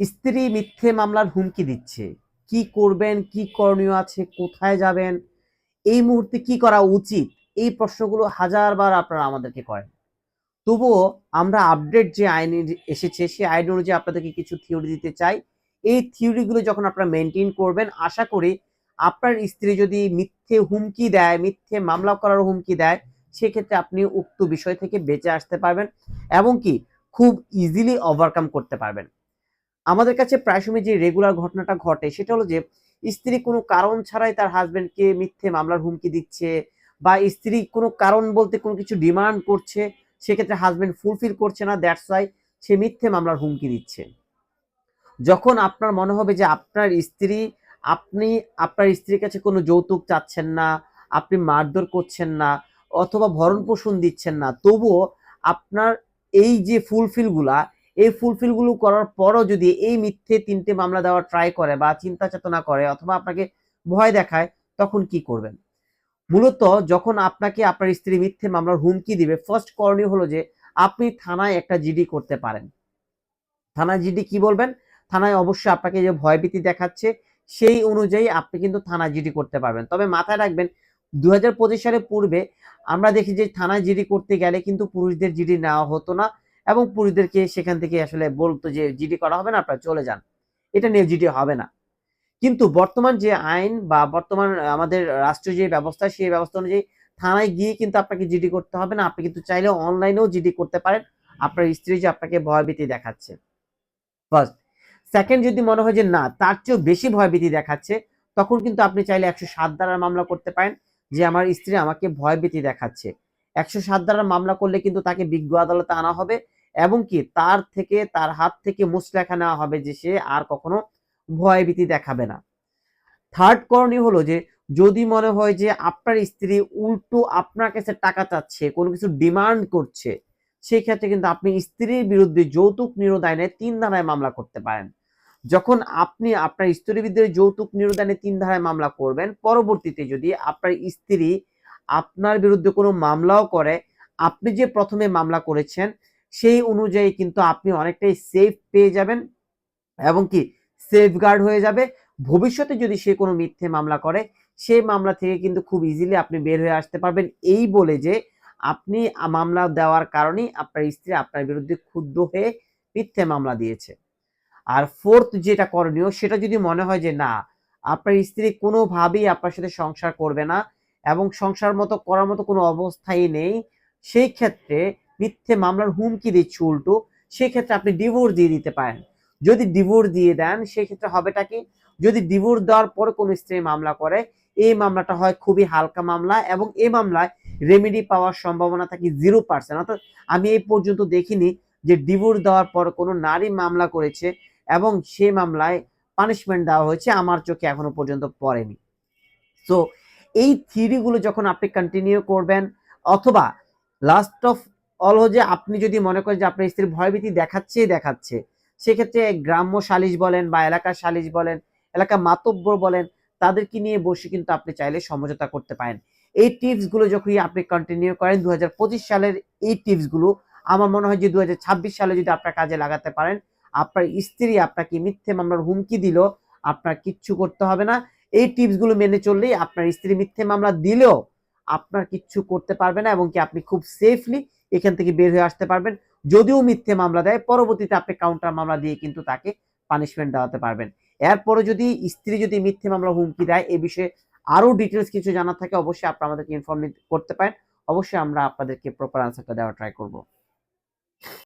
স্ত্রী মিথ্যে মামলার হুমকি দিচ্ছে। কি করবেন? কি করণীয় আছে? কোথায় যাবেন? এই মুহূর্তে কি করা উচিত? এই প্রশ্নগুলো হাজারবার আপনারা আমাদেরকে করেন। তবুও আমরা আপডেট যে আইন এসেছে, সেই আইন অনুযায়ী আপনাদেরকে কিছু থিওরি দিতে চাই। এই থিওরিগুলো যখন আপনারা মেনটেন করবেন, আশা করি আপনার স্ত্রী যদি মিথ্যে হুমকি দেয়, মিথ্যে মামলা করার হুমকি দেয়, সেক্ষেত্রে আপনি উক্ত বিষয় থেকে বেঁচে আসতে পারবেন এবং কি খুব ইজিলি ওভারকাম করতে পারবেন। আমাদের কাছে প্রায় সময় যে রেগুলার ঘটনাটা ঘটে, সেটা হলো যে, স্ত্রী কোনো কারণ ছাড়াই তার হাজবেন্ডকে মিথ্যে মামলার হুমকি দিচ্ছে বা স্ত্রী কোনো কারণ বলতে কোনো কিছু ডিমান্ড করছে, সেক্ষেত্রে হাজবেন্ড ফুলফিল করছে না দ্যাটস ওয়াই সে মিথ্যে মামলার হুমকি দিচ্ছে। যখন আপনার মনে হবে যে আপনার স্ত্রী, আপনি, আপনার স্ত্রীর কাছে কোনো যৌতুক চাচ্ছেন না, আপনি মারধর করছেন না অথবা ভরণ পোষণ দিচ্ছেন না, তবুও আপনার এই যে ফুলফিলগুলা এই ফুলফিলগুলো করার পরও যদি এই মিথ্যে তিনটে মামলা দেওয়ার ট্রাই করে বা চিন্তা চেতনা করে অথবা আপনাকে ভয় দেখায়, তখন কি করবেন? মূলত যখন আপনাকে আপনার স্ত্রী মিথ্যে মামলার হুমকি দিবে ফার্স্ট করণীয় হলো যে আপনি থানায় একটা জিডি করতে পারেন। থানায় জিডি কি বলবেন? থানায় অবশ্যই আপনাকে যে ভয়ভীতি দেখাচ্ছে, সেই অনুযায়ী আপনি কিন্তু থানায় জিডি করতে পারবেন। তবে মাথায় রাখবেন দু সালের পূর্বে আমরা দেখি যে থানায় জিডি করতে গেলে কিন্তু পুরুষদের জিডি নেওয়া হতো না। এবং পুরুষদেরকে সেখান থেকে আসলে বলতো যে জিডি করা হবে না, আপনারা চলে যান। এটা নিয়ে জিডি হবে না। কিন্তু বর্তমান যে আইন বা বর্তমান আমাদের রাষ্ট্রীয় যে ব্যবস্থা, সেই ব্যবস্থা অনুযায়ী থানায় গিয়ে কিন্তু আপনাকে জিডি করতে হবে না। আপনি কিন্তু চাইলে অনলাইনেও জিডি করতে পারেন। আপনার স্ত্রী যে আপনাকে ভয়ভীতি দেখাচ্ছে। ফার্স্ট সেকেন্ড যদি মনে হয় যে না, তার চেয়েও বেশি ভয়ভীতি দেখাচ্ছে, তখন কিন্তু আপনি চাইলে একশো সাত দ্বারা মামলা করতে পারেন যে আমার স্ত্রী আমাকে ভয়ভীতি দেখাচ্ছে। একশো সাত দ্বারা মামলা করলে কিন্তু তাকে বিজ্ঞ আদালতে আনা হবে। এবং কি তার থেকে, তার হাত থেকে মুসলেখা নেওয়া হবে যে সে আর কখনো ভয়ভীতি দেখাবে না। থার্ড করণীয় হলো যে, যদি মনে হয় যে আপনার স্ত্রী উল্টো আপনার কাছে টাকা চাচ্ছে, কোনো কিছু ডিমান্ড করছে সেই ক্ষেত্রে কিন্তু আপনি স্ত্রীর বিরুদ্ধে যৌতুক নিরোধ আইনে তিন ধারায় মামলা করতে পারেন। যখন আপনি আপনার স্ত্রীর বিরুদ্ধে যৌতুক নিরোধ আইনে তিন ধারায় মামলা করবেন, পরবর্তীতে যদি আপনার স্ত্রী আপনার বিরুদ্ধে কোনো মামলাও করে, আপনি যে প্রথমে মামলা করেছেন সেই অনুযায়ী কিন্তু আপনি অনেকটাই সেফ পেয়ে যাবেন এবং কি সেফগার্ড হয়ে যাবে। ভবিষ্যতে যদি সে কোনো মিথ্যে মামলা করে, সেই মামলা থেকে কিন্তু খুব ইজিলি আপনি বের হয়ে আসতে পারবেন। এই বলে যে আপনি মামলা দেওয়ার কারণেই আপনার স্ত্রী আপনার বিরুদ্ধে ক্ষুব্ধ হয়ে মিথ্যে মামলা দিয়েছে। আর ফোর্থ যেটা করণীয়, সেটা যদি মনে হয় যে না, আপনার স্ত্রী কোনোভাবেই আপনার সাথে সংসার করবে না এবং সংসার মতো করার মতো কোনো অবস্থাই নেই, সেই ক্ষেত্রে মিথ্যে মামলার হুমকি দিচ্ছে উল্টো, সেক্ষেত্রে আপনি ডিভোর্স দিয়ে দিতে পারেন। যদি ডিভোর্স দিয়ে দেন, সেক্ষেত্রে হবেটা কি? যদি ডিভোর্স দেওয়ার পরে কোনো স্ত্রী মামলা করে, এই মামলাটা হয় খুবই হালকা মামলা এবং এই মামলায় রেমেডি পাওয়ার সম্ভাবনা থাকে জিরো পার্সেন্ট অর্থাৎ আমি এই পর্যন্ত দেখিনি যে ডিভোর্স দেওয়ার পর কোনো নারী মামলা করেছে এবং সে মামলায় পানিশমেন্ট দেওয়া হয়েছে, আমার চোখে এখনও পর্যন্ত পড়েনি। সো এই থিওরিগুলো যখন আপনি কন্টিনিউ করবেন, অথবা লাস্ট অফ অল যে আপনি যদি মনে করেন যে আপনার স্ত্রীর ভয়ভীতি দেখাচ্ছেই দেখাচ্ছে। সেক্ষেত্রে গ্রাম্য সালিশ বলেন বা এলাকার সালিশ বলেন এলাকা মাতব্বর বলেন, তাদেরকে নিয়ে বসে কিন্তু আপনি চাইলে সমঝোতা করতে পারেন। এই টিপসগুলো যখনই আপনি কন্টিনিউ করেন দু হাজার পঁচিশ সালের এই টিপসগুলো আমার মনে হয় যে দু হাজার ছাব্বিশ সালে যদি আপনার কাজে লাগাতে পারেন, আপনার স্ত্রী আপনাকে মিথ্যে মামলার হুমকি দিল, আপনার কিচ্ছু করতে হবে না। এই টিপসগুলো মেনে চললেই আপনার স্ত্রী মিথ্যে মামলা দিলেও আপনার কিচ্ছু করতে পারবে না এবং কি আপনি খুব সেফলি এখান থেকে বের হয়ে আসতে পারবেন। যদিও মিথ্যে মামলা দেয়, পরবর্তীতে আপনি কাউন্টার মামলা দিয়ে কিন্তু তাকে পানিশমেন্ট দেওয়াতে পারবেন। এরপরে যদি স্ত্রী যদি মিথ্যে মামলা হুমকি দেয়, এ বিষয়ে আরও ডিটেলস কিছু জানা থাকে, অবশ্যই আপনারা আমাদেরকে ইনফর্ম করতে পারেন। অবশ্যই আমরা আপনাদেরকে প্রপার আনসারটা দেওয়ার ট্রাই করব।